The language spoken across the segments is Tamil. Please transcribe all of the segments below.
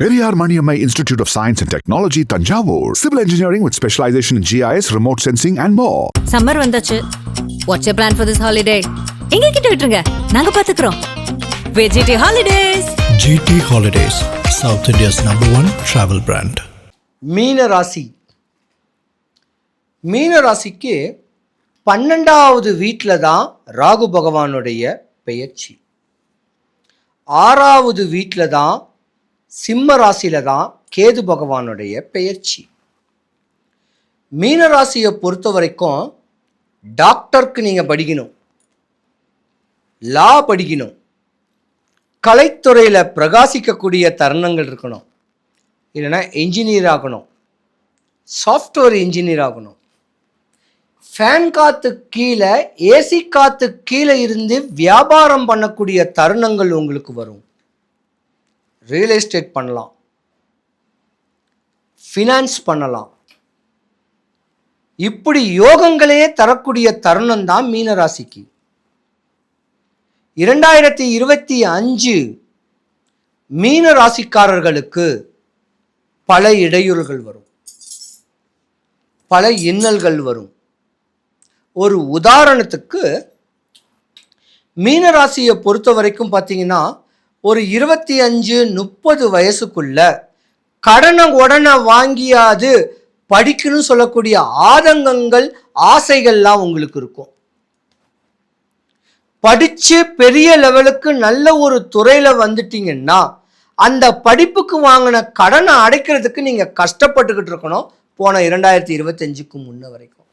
Maniammai Institute of Science and Technology, Tanjavur. Civil engineering with specialization in GIS, remote sensing, and more. Summer வந்தாச்சு what's plan for this holiday எங்க கிட்ட விட்டுருங்க நாங்க பாத்துக்கிறோம் VGT holidays GT Holidays, South India's number one travel brand. மீன ராசி மீன ராசிக்கு பன்னெண்டாவது வீட்டில் தான் ராகு பகவானுடைய பெயர்ச்சி ஆறாவது வீட்டில் தான் சிம்ம ராசியில தான் கேது பகவானுடைய பெயர்ச்சி. மீன ராசியை பொறுத்த வரைக்கும் டாக்டருக்கு நீங்கள் படிக்கணும். லா படிக்கணும். கலைத்துறையில் பிரகாசிக்கக்கூடிய தருணங்கள் இருக்கணும். இல்லைன்னா என்ஜினியர் ஆகணும். சாஃப்ட்வேர் இன்ஜினியர் ஆகணும். ஃபேன் காத்து கீழே ஏசி காத்து கீழே இருந்து வியாபாரம் பண்ணக்கூடிய தருணங்கள் உங்களுக்கு வரும். ரியல் எஸ்டேட் பண்ணலாம். ஃபினான்ஸ் பண்ணலாம். இப்படி யோகங்களே தரக்கூடிய தருணம் தான் மீனராசிக்கு. இரண்டாயிரத்தி இருபத்தி அஞ்சு மீன ராசிக்காரர்களுக்கு பல இடையூறுகள் வரும். பல இன்னல்கள் வரும். ஒரு உதாரணத்துக்கு மீனராசியை பொறுத்த வரைக்கும் பார்த்தீங்கன்னா ஒரு இருபத்தி அஞ்சு முப்பது வயசுக்குள்ள கடனை உடனே வாங்கியாது படிக்கணும்னு சொல்லக்கூடிய ஆதங்கங்கள் ஆசைகள்லாம் உங்களுக்கு இருக்கும். படித்து பெரிய லெவலுக்கு நல்ல ஒரு துறையில் வந்துட்டீங்கன்னா அந்த படிப்புக்கு வாங்கின கடனை அடைக்கிறதுக்கு நீங்கள் கஷ்டப்பட்டுக்கிட்டு இருக்கணும் போன இரண்டாயிரத்தி இருபத்தஞ்சுக்கு முன்ன வரைக்கும்.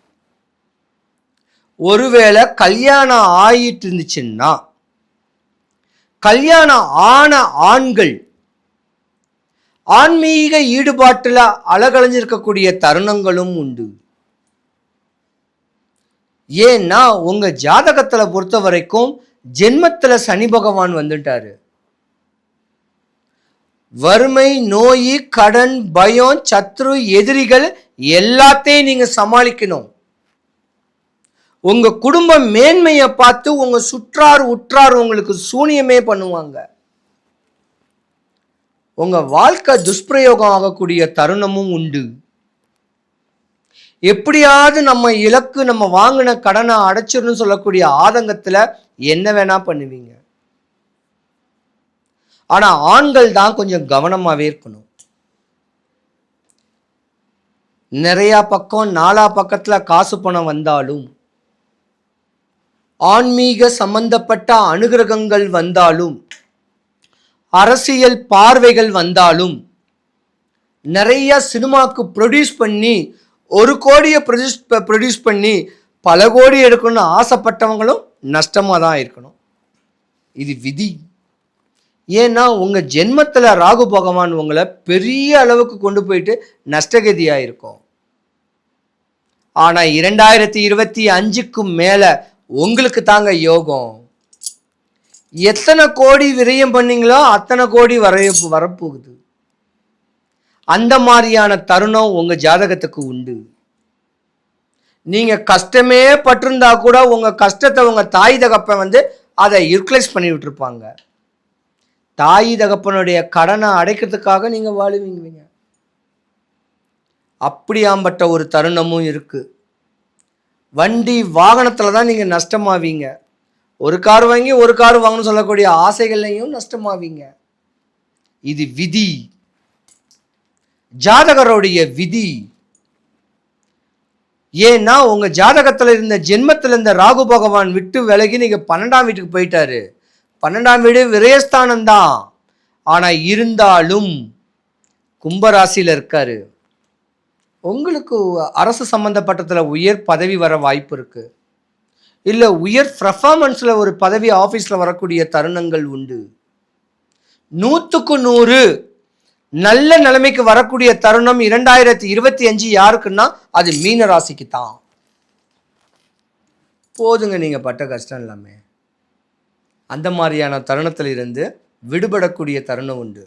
ஒருவேளை கல்யாணம் ஆயிட்டு இருந்துச்சுன்னா கல்யாணம் ஆன ஆண்கள் ஆன்மீக ஈடுபாட்டில் அழகழிஞ்சிருக்கக்கூடிய தருணங்களும் உண்டு. ஏன்னா உங்கள் ஜாதகத்தில் பொறுத்த வரைக்கும் ஜென்மத்தில் சனி பகவான் வந்துட்டாரு. வறுமை நோய் கடன் பயம் சத்ரு எதிரிகள் எல்லாத்தையும் நீங்கள் சமாளிக்கணும். உங்க குடும்ப மேன்மையை பார்த்து உங்க சுற்றார் உற்றார் உங்களுக்கு சூனியமே பண்ணுவாங்க. உங்க வாழ்க்கை துஷ்பிரயோகம் ஆகக்கூடிய தருணமும் உண்டு. எப்படியாவது நம்ம இலக்கு நம்ம வாங்கின கடனை அடைச்சிடணும்னு சொல்லக்கூடிய ஆதங்கத்துல என்ன வேணா பண்ணுவீங்க. ஆனா ஆண்கள் தான் கொஞ்சம் கவனமாவே இருக்கணும். நிறைய பக்கம் நாலா பக்கத்துல காசு பணம் வந்தாலும் ஆன்மீக சம்பந்தப்பட்ட அனுகிரகங்கள் வந்தாலும் அரசியல் பார்வைகள் வந்தாலும் நிறைய சினிமாவுக்கு ப்ரொடியூஸ் பண்ணி ஒரு கோடியை ப்ரொடியூஸ் ப்ரொடியூஸ் பண்ணி பல கோடி எடுக்கணும்னு ஆசைப்பட்டவங்களும் நஷ்டமாக தான் இருக்கணும். இது விதி. ஏன்னா உங்கள் ஜென்மத்தில் ராகு பகவான் உங்களை பெரிய அளவுக்கு கொண்டு போயிட்டு நஷ்டகதியாக இருக்கும். ஆனால் இரண்டாயிரத்தி இருபத்தி அஞ்சுக்கும் மேலே உங்களுக்கு தாங்க யோகம். எத்தனை கோடி விரயம் பண்ணீங்களோ அத்தனை கோடி வரைய வரப்போகுது. அந்த மாதிரியான தருணம் உங்கள் ஜாதகத்துக்கு உண்டு. நீங்கள் கஷ்டமே பட்டிருந்தா கூட உங்கள் கஷ்டத்தை உங்கள் தாய் தகப்பன் வந்து அதை யூட்டிலைஸ் பண்ணி விட்டுருப்பாங்க. தாய் தகப்பனுடைய கடனை அடைக்கிறதுக்காக நீங்கள் வாழுவீங்க. அப்படியாம்பட்ட ஒரு தருணமும் இருக்குது வண்டி வாகனத்தில் தான் நீங்கள் நஷ்டமாவீங்க. ஒரு கார் வாங்கி ஒரு கார் வாங்கணும்னு சொல்லக்கூடிய ஆசைகள்லையும் நஷ்டமாவீங்க. இது விதி. ஜாதகருடைய விதி. ஏன்னா உங்கள் ஜாதகத்தில் இருந்த ஜென்மத்தில் இருந்த ராகு பகவான் விட்டு விலகி நீங்கள் பன்னெண்டாம் வீட்டுக்கு போயிட்டாரு. பன்னெண்டாம் வீடு விரயஸ்தானம் தான் ஆனால் இருந்தாலும் கும்பராசியில் இருக்காரு. உங்களுக்கு அரசு சம்மந்தப்பட்டதில் உயர் பதவி வர வாய்ப்பு இருக்குது இல்லை உயர் பர்ஃபார்மன்ஸில் ஒரு பதவி ஆஃபீஸில் வரக்கூடிய தருணங்கள் உண்டு. நூற்றுக்கு நூறு நல்ல நிலைமைக்கு வரக்கூடிய தருணம் இரண்டாயிரத்தி இருபத்தி அஞ்சு யாருக்குன்னா அது மீன ராசிக்கு தான். போதுங்க நீங்கள் பட்ட கஷ்டம் எல்லாமே. அந்த மாதிரியான தருணத்தில் இருந்து விடுபடக்கூடிய தருணம் உண்டு.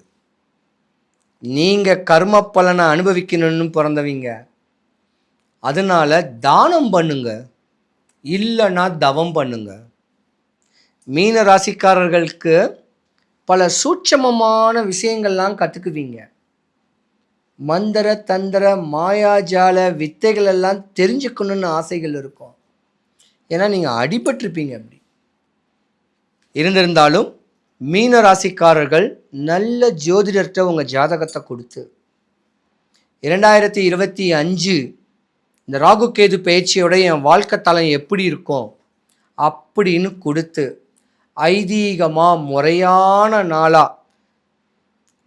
நீங்கள் கர்ம பலனை அனுபவிக்கணும்னு பிறந்தவங்க. அதனால் தானம் பண்ணுங்க. இல்லைன்னா தவம் பண்ணுங்க. மீன ராசிக்காரர்களுக்கு பல சூட்சமமான விஷயங்கள்லாம் கற்றுக்குவீங்க மந்திர தந்திர மாயாஜால வித்தைகள் எல்லாம் தெரிஞ்சுக்கணும்னு ஆசைகள் இருக்கும். ஏன்னா நீங்கள் அடிபட்டிருப்பீங்க அப்படி. இருந்திருந்தாலும் மீன ராசிக்காரர்கள் நல்ல ஜோதிடர்கிட்ட உங்கள் ஜாதகத்தை கொடுத்து. இரண்டாயிரத்தி இருபத்தி அஞ்சு இந்த ராகு கேது பயிற்சியோட என் வாழ்க்கை தலம் எப்படி இருக்கும்? அப்படின்னு கொடுத்து ஐதீகமாக முறையான நாளாக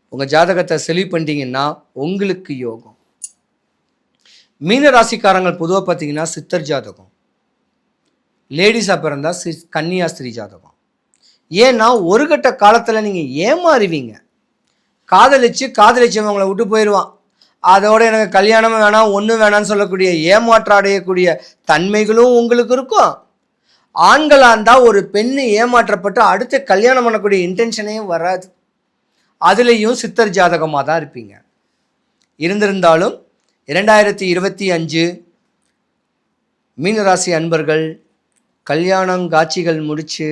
உங்கள் ஜாதகத்தை செலவு பண்ணிட்டீங்கன்னா உங்களுக்கு யோகம். மீன ராசிக்காரங்கள் பொதுவாக பார்த்தீங்கன்னா சித்தர் ஜாதகம். லேடிஸாக பிறந்தால் சி கன்னியாஸ்திரி ஜாதகம். ஏன்னா ஒரு கட்ட காலத்தில் நீங்கள் ஏமாறுவீங்க. காதலிச்சு காதலிச்சவங்களை விட்டு போயிடுவான் அதோட எனக்கு கல்யாணம் வேணாம் ஒன்றும் வேணாம்னு சொல்லக்கூடிய ஏமாற்றம் அடையக்கூடிய தன்மைகளும் உங்களுக்கு இருக்கும். ஆண்களாக இருந்தால் ஒரு பெண்ணு ஏமாற்றப்பட்டு அடுத்து கல்யாணம் பண்ணக்கூடிய இன்டென்ஷனே வராது. அதுலேயும் சித்தர் ஜாதகமாக தான் இருப்பீங்க. இருந்திருந்தாலும் இரண்டாயிரத்தி இருபத்தி அஞ்சு மீனராசி அன்பர்கள் கல்யாணம் காட்சிகள் முடித்து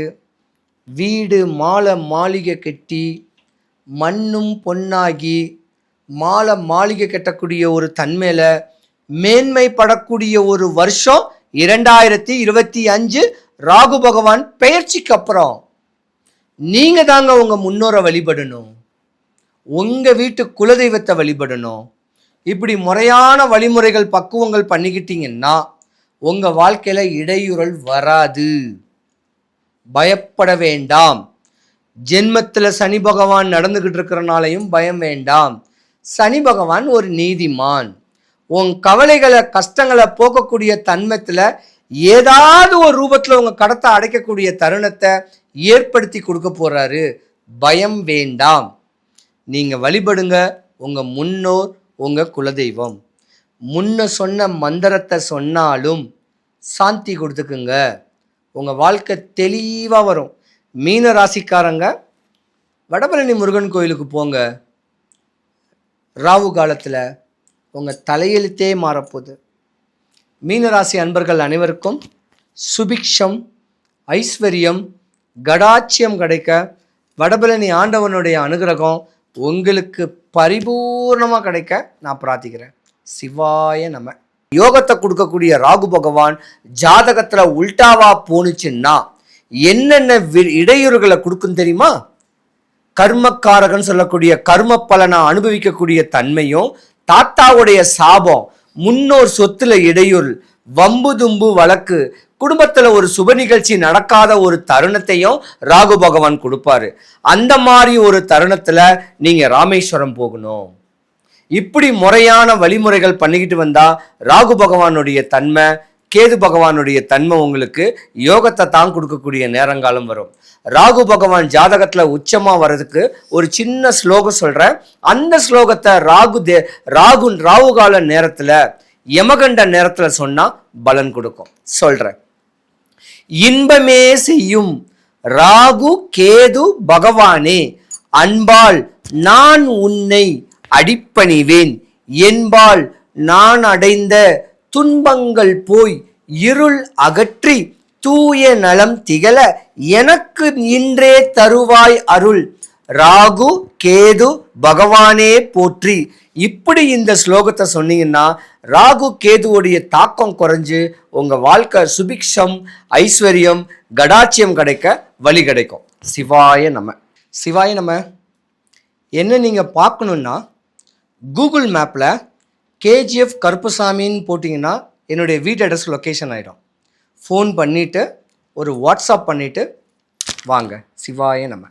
வீடு மாலை மாளிகை கட்டி மண்ணும் பொன்னாகி மாலை மாளிகை கட்டக்கூடிய ஒரு தன்மையில் மேன்மைப்படக்கூடிய ஒரு வருஷம் இரண்டாயிரத்தி இருபத்தி அஞ்சு ராகு பகவான் பெயர்ச்சிக்கு அப்புறம். நீங்கள் தாங்க உங்கள் முன்னோரை வழிபடணும். உங்கள் வீட்டு குலதெய்வத்தை வழிபடணும். இப்படி முறையான வழிமுறைகள் பக்குவங்கள் பண்ணிக்கிட்டீங்கன்னா உங்கள் வாழ்க்கையில் இடையூறல் வராது. பயப்பட வேண்டாம். ஜென்மத்தில் சனி பகவான் நடந்துக்கிட்டு இருக்கிறனாலையும் பயம் வேண்டாம். சனி பகவான் ஒரு நீதிமான். உன் கவலைகளை கஷ்டங்களை போக்கக்கூடிய தன்மத்தில் ஏதாவது ஒரு ரூபத்தில் உங்கள் கடத்தை அடைக்கக்கூடிய தருணத்தை ஏற்படுத்தி கொடுக்க போகிறாரு பயம் வேண்டாம். நீங்கள் வழிபடுங்க. உங்கள் முன்னோர் உங்கள் குலதெய்வம். முன்ன சொன்ன மந்திரத்தை சொன்னாலும் சாந்தி கொடுத்துக்குங்க. உங்கள் வாழ்க்கை தெளிவாக வரும். மீன ராசிக்காரங்க வடபழனி முருகன் கோயிலுக்கு போங்க. ராவு காலத்தில் உங்கள் தலையெழுத்தே மாறப்போகுது. மீனராசி அன்பர்கள் அனைவருக்கும் சுபிக்ஷம் ஐஸ்வர்யம் கடாட்சியம் கிடைக்க வடபழனி ஆண்டவனுடைய அனுகிரகம் உங்களுக்கு பரிபூர்ணமாக கிடைக்க நான் பிரார்த்திக்கிறேன். சிவாய நம. யோகத்தை கொடுக்கக்கூடிய ராகு பகவான் ஜாதகத்தில் உல்டாவா போணுச்சுன்னா என்னென்ன இடையூறுகளை கொடுக்கும் தெரியுமா? கர்மக்காரகன் சொல்லக்கூடிய கர்ம பலனை அனுபவிக்கக்கூடிய தன்மையும் தாத்தாவுடைய சாபம் முன்னோர் சொத்துல இடையூறு வம்பு தும்பு வழக்கு குடும்பத்தில் ஒரு சுப நிகழ்ச்சி நடக்காத ஒரு தருணத்தையும் ராகு பகவான் கொடுப்பாரு. அந்த மாதிரி ஒரு தருணத்தில் நீங்கள் ராமேஸ்வரம் போகணும். இப்படி முறையான வழிமுறைகள் பண்ணிக்கிட்டு வந்தால் ராகு பகவானுடைய தன்மை கேது பகவானுடைய தன்மை உங்களுக்கு யோகத்தை தான் கொடுக்கக்கூடிய நேரங்காலம் வரும். ராகு பகவான் ஜாதகத்தில் உச்சமாக வர்றதுக்கு ஒரு சின்ன ஸ்லோகம் சொல்கிறேன் அந்த ஸ்லோகத்தை ராகு தே ராகு ராகு கால யமகண்ட நேரத்தில் சொன்னால் பலன் கொடுக்கும். சொல்கிறேன் இன்பமே செய்யும் ராகு கேது பகவானே அன்பால் நான் உன்னை அடிப்பணிவேன். என்பால் நான் அடைந்த துன்பங்கள் போய் இருள் அகற்றி தூய நலம் திகழ எனக்கு இன்றே தருவாய் அருள். ராகு கேது பகவானே போற்றி. இப்படி இந்த ஸ்லோகத்தை சொன்னீங்கன்னா ராகு கேதுவுடைய தாக்கம் குறைஞ்சு உங்கள் வாழ்க்கை சுபிக்ஷம் ஐஸ்வர்யம் கடாட்சியம் கிடைக்க வழி கிடைக்கும். சிவாய நம. சிவாய நம என்ன நீங்கள் பார்க்கணுன்னா கூகுள் மேப்பில் கேஜிஎஃப் கருப்புசாமின்னு போட்டிங்கன்னா என்னுடைய வீட்டு அட்ரஸ் லொக்கேஷன் ஆகிடும் ஃபோன் பண்ணிவிட்டு ஒரு வாட்ஸ்அப் பண்ணிவிட்டு வாங்க. சிவாயே நம்ம